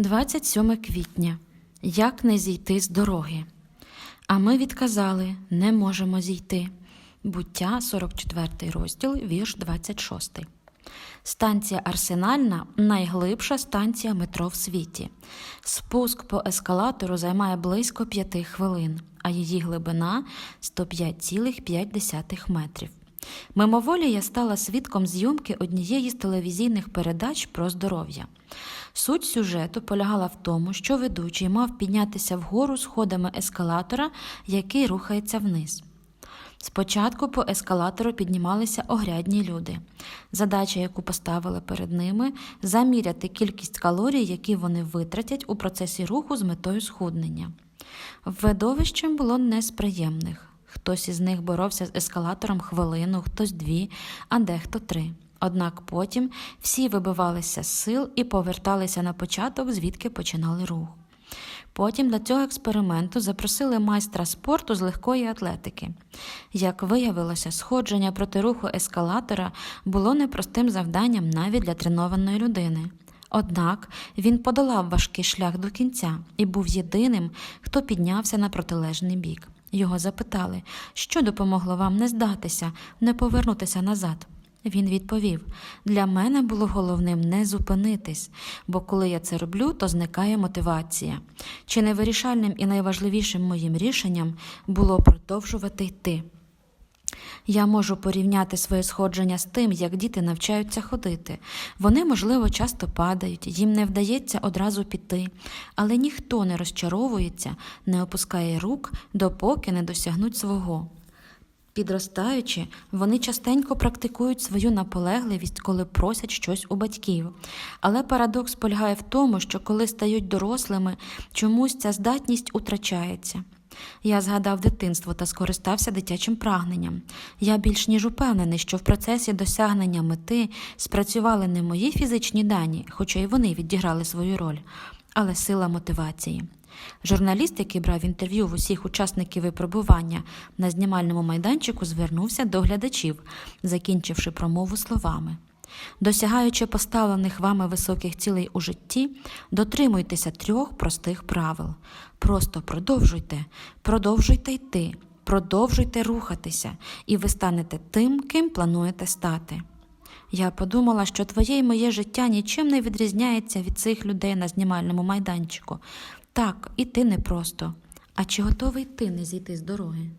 27 квітня. Як не зійти з дороги? А ми відказали не можемо зійти. Буття, 44 розділ, вірш 26. Станція Арсенальна найглибша станція метро в світі. Спуск по ескалатору займає близько 5 хвилин, а її глибина 105,5 метрів. Мимоволі я стала свідком зйомки однієї з телевізійних передач про здоров'я. Суть сюжету полягала в тому, що ведучий мав піднятися вгору сходами ескалатора, який рухається вниз. Спочатку по ескалатору піднімалися огрядні люди. Задача, яку поставили перед ними, заміряти кількість калорій, які вони витратять у процесі руху з метою схуднення. Видовищем було не з приємних. Хтось із них боровся з ескалатором хвилину, хтось дві, а дехто три. Однак потім всі вибивалися з сил і поверталися на початок, звідки починали рух. Потім для цього експерименту запросили майстра спорту з легкої атлетики. Як виявилося, сходження проти руху ескалатора було непростим завданням навіть для тренованої людини. Однак він подолав важкий шлях до кінця і був єдиним, хто піднявся на протилежний бік. Його запитали, що допомогло вам не здатися, не повернутися назад. Він відповів: для мене було головним не зупинитись, бо коли я це роблю, то зникає мотивація. Чи невирішальним і найважливішим моїм рішенням було продовжувати йти. Я можу порівняти своє сходження з тим, як діти навчаються ходити. Вони, можливо, часто падають, їм не вдається одразу піти, але ніхто не розчаровується, не опускає рук, допоки не досягнуть свого. Підростаючи, вони частенько практикують свою наполегливість, коли просять щось у батьків. Але парадокс полягає в тому, що коли стають дорослими, чомусь ця здатність утрачається. Я згадав дитинство та скористався дитячим прагненням. Я більш ніж упевнений, що в процесі досягнення мети спрацювали не мої фізичні дані, хоча й вони відіграли свою роль, але сила мотивації. Журналіст, який брав інтерв'ю в усіх учасників випробування на знімальному майданчику, звернувся до глядачів, закінчивши промову словами. Досягаючи поставлених вами високих цілей у житті, дотримуйтеся трьох простих правил. Просто продовжуйте, продовжуйте йти, продовжуйте рухатися, і ви станете тим, ким плануєте стати. Я подумала, що твоє і моє життя нічим не відрізняється від цих людей на знімальному майданчику. Так, іти непросто. А чи готовий ти не зійти з дороги?